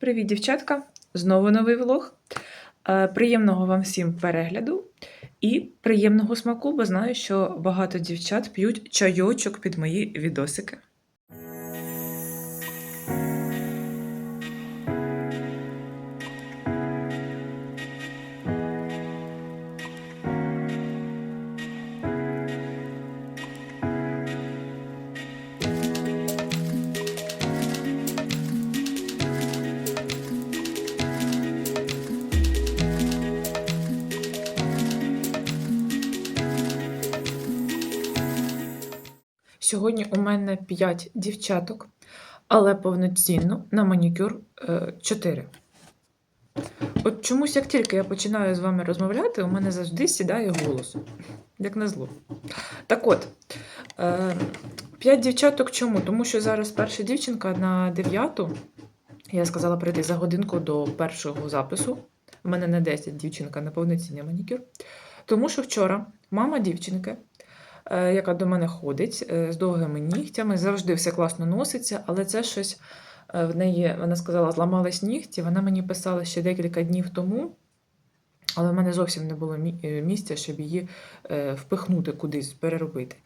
Привіт, дівчатка! Знову новий влог. Е, Приємного вам всім перегляду і приємного смаку, бо знаю, що багато дівчат п'ють чайочок під мої відосики. Сьогодні у мене 5 дівчаток, але повноцінно на манікюр 4. От чомусь, як тільки я починаю з вами розмовляти, у мене завжди сідає голос. Як назло. Так от, 5 дівчаток чому? Тому що зараз перша дівчинка на 9. Я сказала прийти за годинку до першого запису. У мене на 10 дівчинка на повноцінний манікюр. Тому що вчора мама дівчинки е, яка до мене ходить е, з довгими нігтями, завжди все класно носиться, але це щось е, в неї, вона сказала, зламались нігті. Вона мені писала ще декілька днів тому, але в мене зовсім не було е, місця, щоб її е, впихнути кудись, переробити.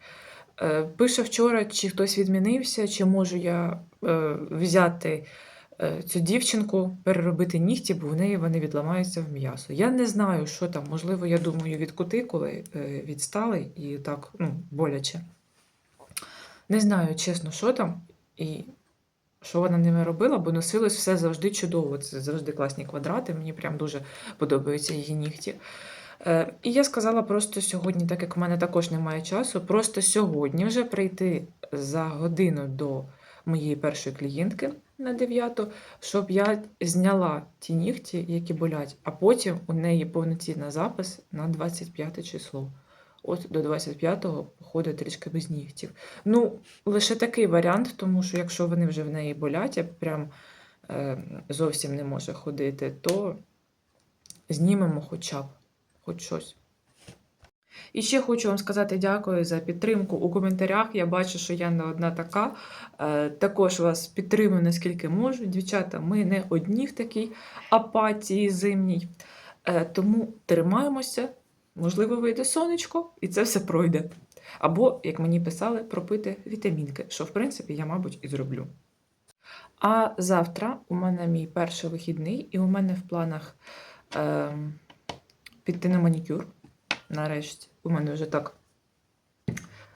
Е, Пише вчора, чи хтось відмінився, чи можу я е, взяти е, цю дівчинку, переробити нігті, бо в неї вони відламаються в м'ясо. Я не знаю, що там. Можливо, я думаю, від кутикули е, відстали і так ну, боляче. Не знаю, чесно, що там і що вона ними робила, бо носилось все завжди чудово. Це завжди класні квадрати. Мені прям дуже подобаються її нігті. Е, І я сказала просто сьогодні, так як в мене також немає часу, просто сьогодні вже прийти за годину до моєї першої клієнтки на 9, щоб я зняла ті нігті, які болять, а потім у неї повноцінний запис на 25 число. От до 25-го походить трішки без нігтів. Ну, лише такий варіант, тому що якщо вони вже в неї болять, а прям е, зовсім не може ходити, то знімемо хоча б хоч щось. І ще хочу вам сказати дякую за підтримку у коментарях. Я бачу, що я не одна така. Е, також вас підтримую наскільки можу. Дівчата, ми не одні в такій апатії зимній. Е, тому тримаємося, можливо, вийде сонечко, і це все пройде. Або, як мені писали, пропити вітамінки, що, в принципі, я, мабуть, і зроблю. А завтра у мене мій перший вихідний, і у мене в планах е, піти на манікюр. Нарешті, у мене вже так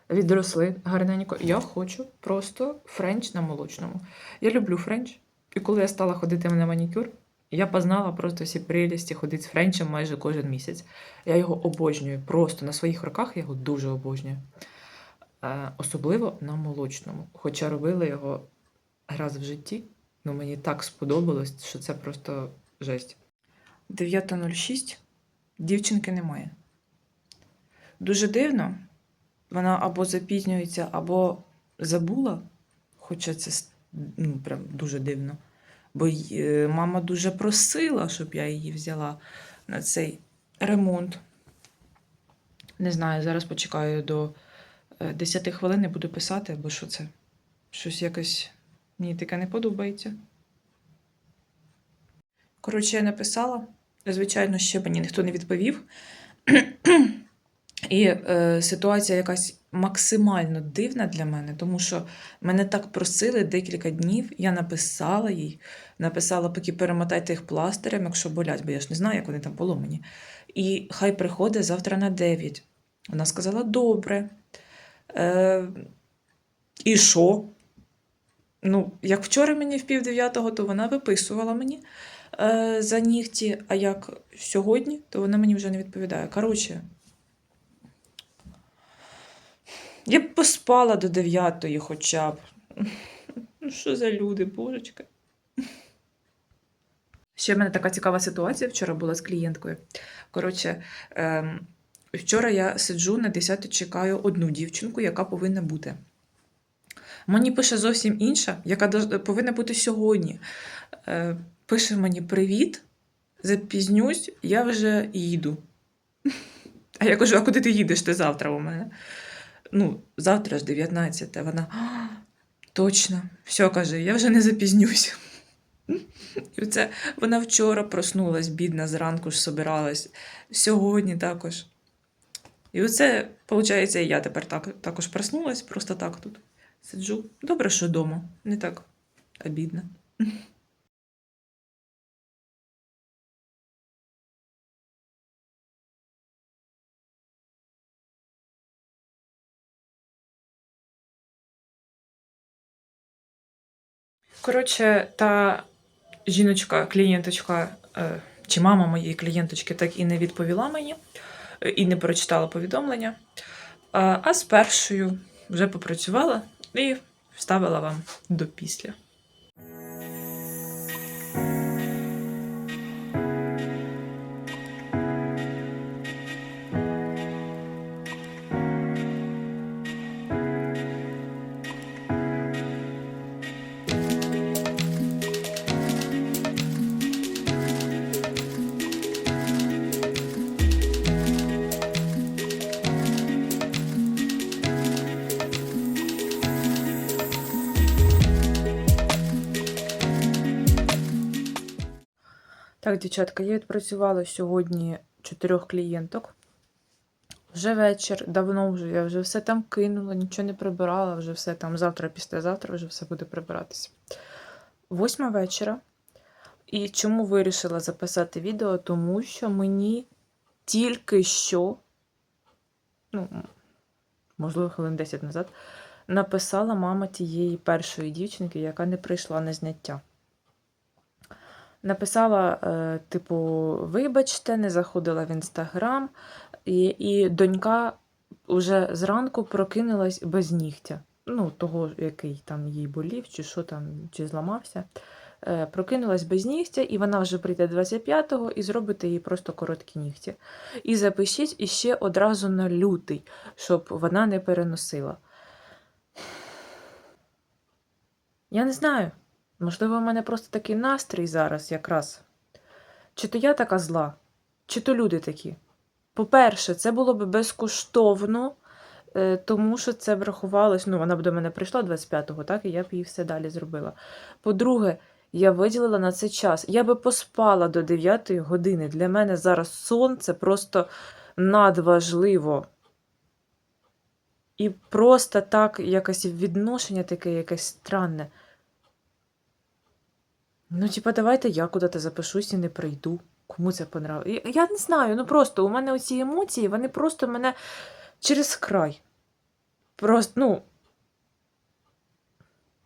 відросли гарненько. Я хочу просто френч на молочному. Я люблю френч. І коли я стала ходити на манікюр, я познала просто всі прелісті ходити з френчем майже кожен місяць. Я його обожнюю. Просто на своїх руках я його дуже обожнюю. Е, особливо на молочному. Хоча робила його раз в житті, ну мені так сподобалось, що це просто жесть. 9.06. Дівчинки немає. Дуже дивно. Вона або запізнюється, або забула. Хоча це ну, прям дуже дивно. Бо е, мама дуже просила, щоб я її взяла на цей ремонт. Не знаю, зараз почекаю до е, 10 хвилин і буду писати, бо що це? Щось якось мені таке не подобається. Коротше, я написала. Звичайно, ще мені ніхто не відповів. І е, ситуація якась максимально дивна для мене, тому що мене так просили декілька днів. Я написала їй, написала, поки перемотайте їх пластирем, якщо болять, бо я ж не знаю, як вони там поломані. І хай приходить завтра на 9. Вона сказала: добре. Е, і що? Ну, як вчора мені в пів дев'ятого, то вона виписувала мені е, за нігті, а як сьогодні, то вона мені вже не відповідає. Коротше, я б поспала до дев'ятої хоча б. Ну, що за люди, божечка. Ще в мене така цікава ситуація вчора була з клієнткою. Коротше, ем, вчора я сиджу на 10 чекаю одну дівчинку, яка повинна бути. Мені пише зовсім інша, яка повинна бути сьогодні. Е, пише мені привіт, запізнюсь, я вже їду. А я кажу, а куди ти їдеш ти завтра у мене? Ну, завтра ж 19. Вона «А, точно, все каже, я вже не запізнюсь. І це вона вчора проснулась, бідна, зранку ж собиралась, сьогодні також. І оце, виходить, і я тепер так, також проснулась, просто так тут сиджу. Добре, що вдома, не так обідно. Коротше, та жіночка, клієнточка, е, чи мама моєї клієнточки так і не відповіла мені, е, і не прочитала повідомлення. А, а з першою вже попрацювала і вставила вам до після. Так, дівчатка, я відпрацювала сьогодні чотирьох клієнток. Вже вечір, давно вже, я вже все там кинула, нічого не прибирала, вже все там завтра, післязавтра вже все буде прибиратися. Восьма вечора. І чому вирішила записати відео? Тому що мені тільки що, ну, можливо, хвилин 10 назад, написала мама тієї першої дівчинки, яка не прийшла на зняття. Написала, е, типу, вибачте, не заходила в інстаграм, і, і донька вже зранку прокинулась без нігтя. Ну, того, який там їй болів, чи що там, чи зламався. Е, Прокинулась без нігтя, і вона вже прийде 25-го і зробите їй просто короткі нігті. І запишіть іще одразу на лютий, щоб вона не переносила. Я не знаю. Можливо, в мене просто такий настрій зараз якраз. Чи то я така зла, чи то люди такі. По-перше, це було б безкоштовно, е, тому що це врахувалось. Ну, вона б до мене прийшла 25-го, так, і я б їй все далі зробила. По-друге, я виділила на це час. Я би поспала до 9 години. Для мене зараз сон це просто надважливо. І просто так якесь відношення таке якесь странне. Ну, типа, давайте я куди-то запишусь і не прийду. Кому це понравилось? Я, не знаю, ну просто у мене оці емоції, вони просто мене через край. Просто, ну.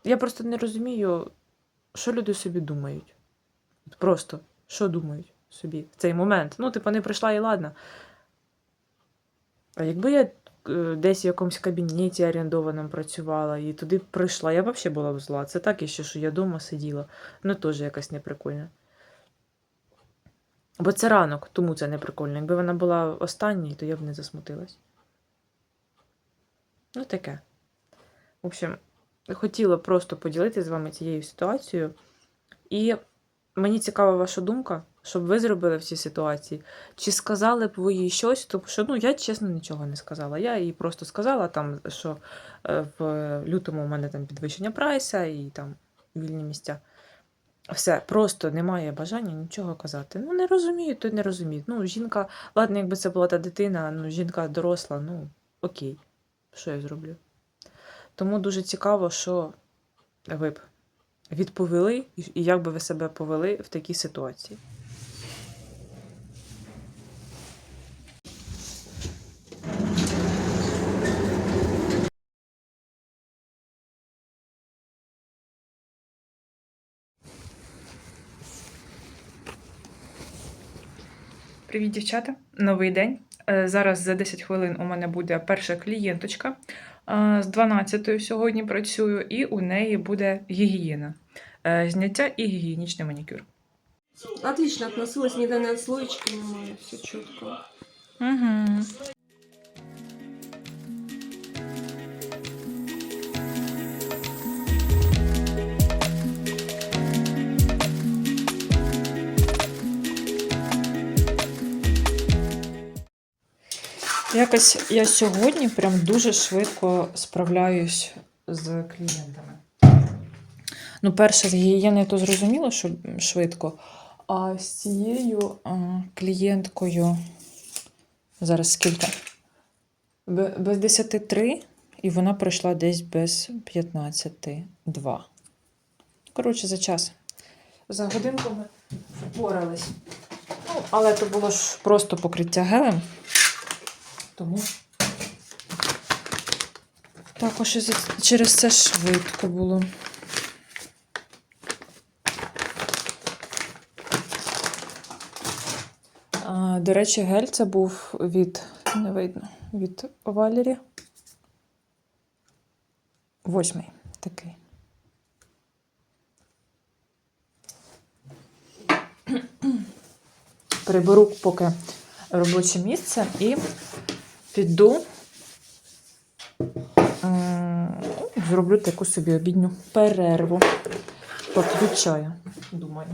Я просто не розумію, що люди собі думають. Просто, що думають собі в цей момент. Ну, типа, не прийшла і ладно. А якби я десь в якомусь кабінеті орендованому працювала і туди прийшла, я взагалі була б зла. Це так іще, що я вдома сиділа. Ну, теж якось неприкольно. Бо це ранок, тому це неприкольно. Якби вона була останньою, то я б не засмутилась. Ну, таке. В общем, хотіла просто поділитися з вами цією ситуацією. І мені цікава ваша думка, що б ви зробили в цій ситуації. Чи сказали б ви їй щось? Тому що ну, я чесно нічого не сказала. Я їй просто сказала, там, що е, в лютому у мене там підвищення прайса і там вільні місця. Все, просто немає бажання нічого казати. Ну, не розуміють, то не розуміють. Ну, жінка, ладно, якби це була та дитина, ну, жінка доросла, ну, окей, що я зроблю? Тому дуже цікаво, що ви б відповіли, і як би ви себе повели в такій ситуації. Привіт, дівчата! Новий день. Е, Зараз за 10 хвилин у мене буде перша клієнточка. Е, З 12 сьогодні працюю, і у неї буде гігієна. Е, Зняття і гігієнічний манікюр. Отлично относилась, ни до отслоечки немає, все чітко. Угу. Якось я сьогодні прям дуже швидко справляюсь з клієнтами. Ну, перше, з гігієною то зрозуміло, що швидко. А з цією а, клієнткою зараз скільки? Без 10 і вона пройшла десь без 15 2. Коротше, за час. За годинку ми впорались. Ну, але то було ж просто покриття гелем. Тому також через це швидко було. А, До речі, гель це був від, не видно, від Валері. Восьмий такий. Приберу поки робоче місце і піду. м, Зроблю таку собі обідню перерву. Поп'ю чаю, думаю.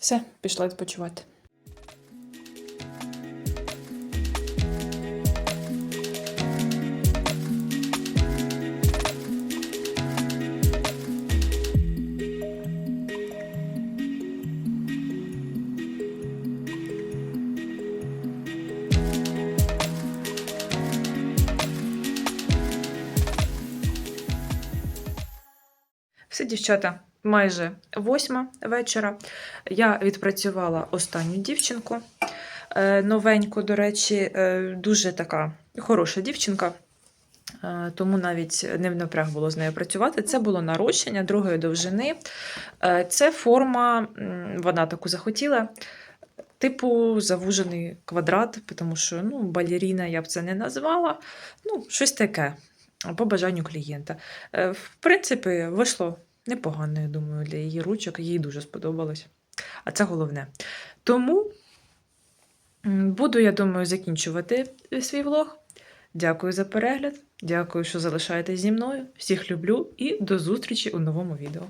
Все, пішла відпочивати. Все, дівчата, Майже восьма вечора. Я відпрацювала останню дівчинку. Е, Новеньку, до речі, е, дуже така хороша дівчинка. Е, Тому навіть не в напряг було з нею працювати. Це було нарощення другої довжини. Це форма, вона таку захотіла. Типу завужений квадрат, тому що ну, балеріна я б це не назвала. Ну, щось таке, по бажанню клієнта. В принципі, вийшло непогано, я думаю, для її ручок. Їй дуже сподобалось. А це головне. Тому буду, я думаю, закінчувати свій влог. Дякую за перегляд. Дякую, що залишаєтесь зі мною. Всіх люблю і до зустрічі у новому відео.